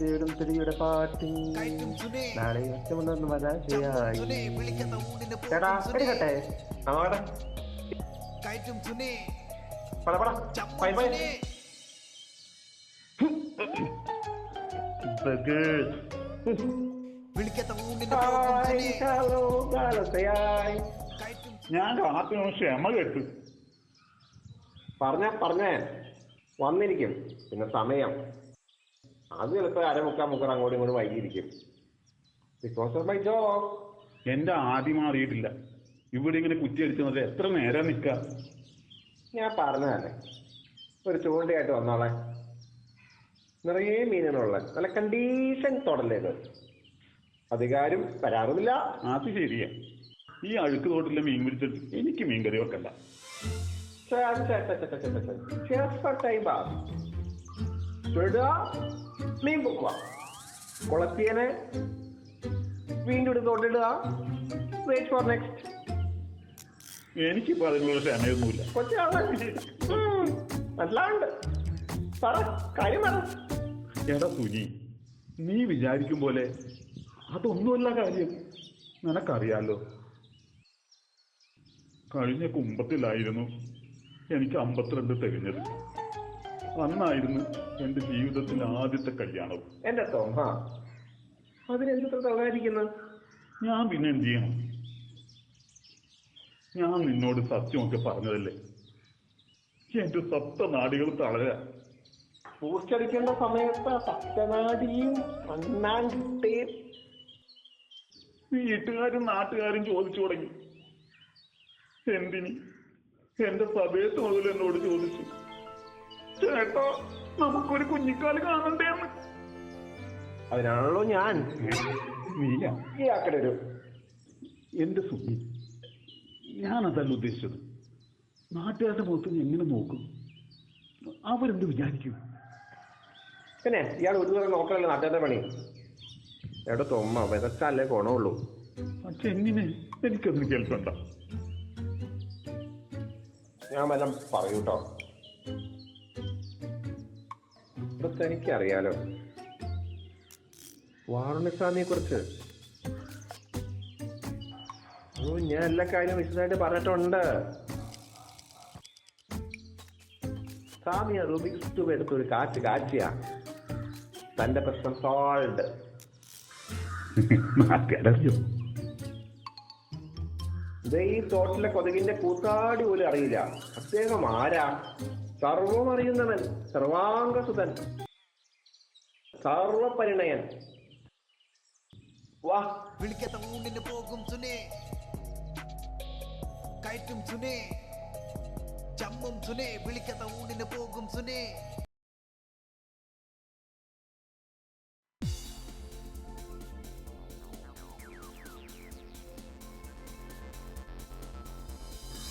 തേടും തിരിയുടെ പാട്ടി കയറ്റും സുനേ. നാളെ ചേട്ടാ എടുക്കട്ടെ പട പട. ബൈ ബൈ ഞാൻ കാത്തിനു ക്ഷമ കേട്ടു പറഞ്ഞ പറഞ്ഞേ. വന്നിരിക്കും. പിന്നെ സമയം. അത് ചിലപ്പോൾ അരമുക്കാൽ മുക്കാൽ അങ്ങോട്ടും ഇങ്ങോട്ടും വൈകിയിരിക്കും. ബിക്കോസ് ഓഫ് മൈ ജോബ് എന്റെ ആദ്യം മാറിയിട്ടില്ല. ഇവിടെ ഇങ്ങനെ കുറ്റിയടിച്ചു വന്നത് എത്ര നേരം നിൽക്ക ഞാൻ പറഞ്ഞതല്ലേ. ഒരു ചൂണ്ടയായിട്ട് വന്നോളെ. നിറയെ മീനുകളുള്ള നല്ല കണ്ടീഷൻ തുടല്ലേ അധികാരം വരാറുമില്ല. അത് ശരിയാ. ഈ അഴുക്ക് തോട്ടിലെ മീൻ പിടിച്ചിട്ട് എനിക്ക് മീൻ കറി വെക്കണ്ട. ടൈം പാസ് ചുടുക മീൻ പൊക്കുക കുളത്തിയനെ വീണ്ടും എടുത്ത് തൊട്ടിടുക വെയിറ്റ് ഫോർ നെക്സ്റ്റ് എനിക്കിപ്പോ അതിനുള്ള ക്ഷമയൊന്നുമില്ല കൊച്ചാണ് അല്ലാണ്ട് പറ കാര്യം പറ എടാ സുനി നീ വിചാരിക്കും പോലെ അതൊന്നുമല്ല കാര്യം. നിനക്കറിയാലോ കഴിഞ്ഞ കുംഭത്തിലായിരുന്നു എനിക്ക് അമ്പത്തിരണ്ട് തികഞ്ഞത് അന്നായിരുന്നു എന്റെ ജീവിതത്തിന്റെ ആദ്യത്തെ കല്യാണം. എന്റെ തോമ ഞാൻ പിന്നെ എന്ത് ചെയ്യണം? ഞാൻ നിന്നോട് സത്യമൊക്കെ പറഞ്ഞതല്ലേ? എന്റെ സപ്ത നാടികൾ തളരാ. പൂച്ചടിക്കേണ്ട സമയത്ത് സപ്തനാടിയും അണ്ണാണ്ടിട്ടേയും വീട്ടുകാരും നാട്ടുകാരും ചോദിച്ചു തുടങ്ങി. എന്തിനി? എന്റെ സഭയത്ത് മുതൽ എന്നോട് ചോദിച്ചു. ചേട്ടോ നമുക്കൊരു കുഞ്ഞിക്കാൽ കാണണ്ടേന്ന് അതിനാണല്ലോ ഞാൻ. ഈ ആക്കടെ ഒരു എന്റെ സുഖി ഞാനതല്ല ഉദ്ദേശിച്ചത്. നാട്ടുകാരുടെ മുഖത്ത് എങ്ങനെ നോക്കും? അവരെന്ത് വിചാരിക്കും? പിന്നെ ഇയാൾ ഒരു തരം നോക്കണല്ലോ നാട്ടുകാരുടെ പണി. എവിടെ തൊമ്മ വിതച്ചാലേ ഗുണമുള്ളൂ. പക്ഷെ എങ്ങനെ? എനിക്കൊന്നും കേൾക്കണ്ട. ഞാൻ വല്ലതും പറയൂട്ടോ? ഇതൊക്കെ എനിക്കറിയാലോ. വാറുണിസ്വാമിയെ കുറിച്ച്. ഞാൻ എല്ലാ കാര്യവും വിശദമായിട്ട് പറഞ്ഞിട്ടുണ്ട്. സ്വാമിയ റുബിക്സ് ട്യൂബ് എടുത്തൊരു കാറ്റ് കാച്ചിയ. തന്റെ പ്രശ്നം സോൾഡ് നാട്ടുകാരറിയോ ഇത് ഈ തോട്ടിലെ കൊതുകിന്റെ കൂത്താടി പോലും അറിയില്ല. അദ്ദേഹം ആരാ? സർവം അറിയുന്നവൻ സർവാംഗസുതൻ സർവപരിണയൻ. വാ. വിളിക്കാത്ത പോകും സുനേ. കയറ്റും സുനേ. ചമ്മും സുനേ വിളിക്കാത്ത പോകും സുനേ.